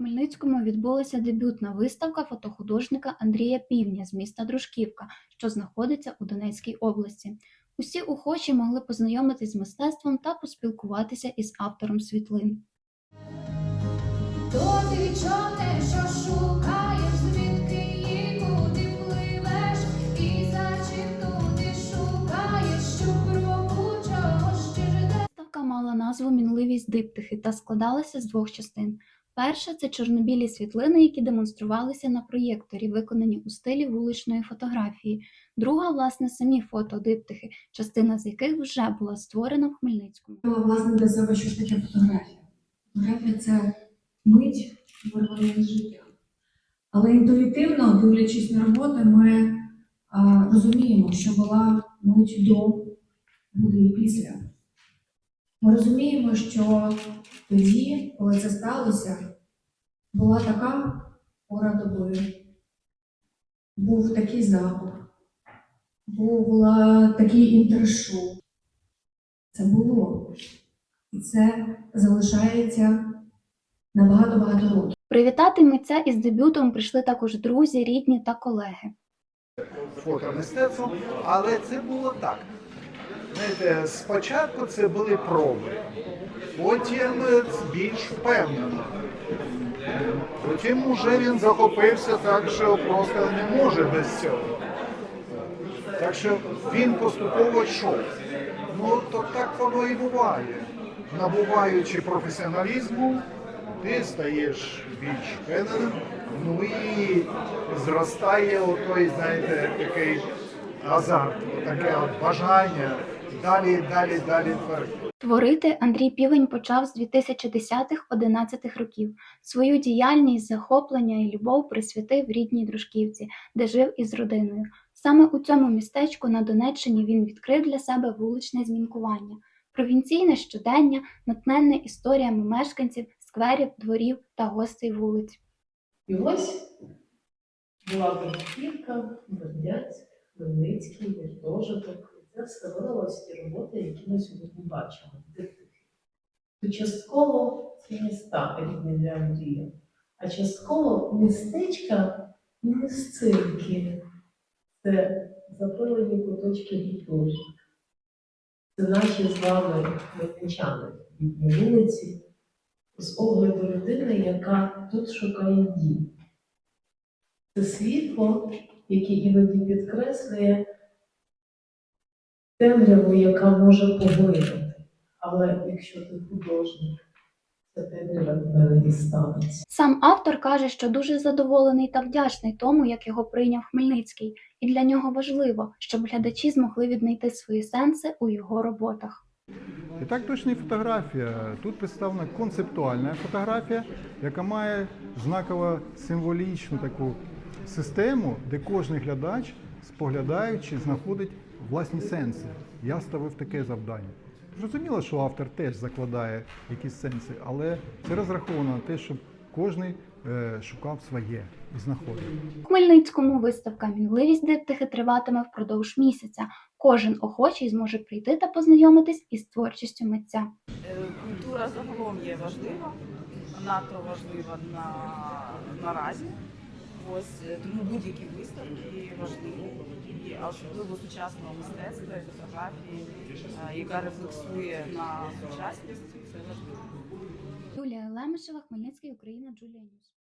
Хмельницькому відбулася дебютна виставка фотохудожника Андрія Півня з міста Дружківка, що знаходиться у Донецькій області. Усі охочі могли познайомитись з мистецтвом та поспілкуватися із автором світлин. То ти човне, що шукаєш, звідки і куди пливеш, і за чим туди шукаєш, що кроку чого ще. Виставка мала назву Мінливість диптихи та складалася з двох частин. Перша це чорнобілі світлини, які демонструвалися на проєкторі, виконані у стилі вуличної фотографії. Друга, власне, самі фотодиптихи, частина з яких вже була створена в Хмельницькому. Власне для себе, що ж таке фотографія. Фотографія це мить вирваної з життя. Але інтуїтивно, дивлячись на роботи, ми а, розуміємо, що була мить до, буде і після. Ми розуміємо, що тоді, коли це сталося, була така пора доби, був такий запах, була такий інтершум. Це було. І це залишається на багато-багато років. Привітати митця із дебютом прийшли також друзі, рідні та колеги. фотомистецтвом, але це було так. Знаєте, спочатку це були проби, потім більш впевнено. Потім уже він захопився так, що просто не може без цього. Так що він поступово йшов. Ну, то так воно і буває. Набуваючи професіоналізму, ти стаєш більш впевненим, ну і зростає отой, знаєте, такий азарт, таке бажання далі, далі, далі творити. Творити Андрій Півень почав з 2010-11 років. Свою діяльність, захоплення і любов присвятив рідній дружківці, де жив із родиною. Саме у цьому містечку на Донеччині він відкрив для себе вуличне змінкування, провінційне щодення, натхненне історіями мешканців, скверів, дворів та гостей вулиць. І ось була Бердківка, Бердянськ, Хмельницький, гуртожиток. Все вилилось ті роботи, які ми сьогодні бачимо. Диптихи. То частково це міста рідні для Андрія, а частково містечка і місцинки. Це запилені куточки гуртожиток. Це наші з вами хмельничани, рідні вулиці, з огляду людини, яка тут шукає дім. Це світло, яке іноді підкреслює темряву, яка може поглинути. Але якщо ти художник, ця темрява тебе не дістанеться. Сам автор каже, що дуже задоволений та вдячний тому, як його прийняв Хмельницький, і для нього важливо, щоб глядачі змогли віднайти свої сенси у його роботах. І так точно і фотографія. Тут представлена концептуальна фотографія, яка має знаково символічну таку систему, де кожен глядач, споглядаючи, знаходить власні сенси. Я ставив таке завдання. Зрозуміло, що автор теж закладає якісь сенси, але це розраховано на те, щоб кожен е, шукав своє і знаходив. У Хмельницькому виставка Мінливість диптихи триватиме впродовж місяця. Кожен охочий зможе прийти та познайомитись із творчістю митця. Е, Культура загалом є важлива, надто важлива на, наразі. Ось е, тому будь-які виставки важливі, і особливо сучасного мистецтва і фотографії, е, яка рефлексує на сучасність, це важливо. Юлія Лемешева, Хмельницький, Україна, Джулія Ньюс.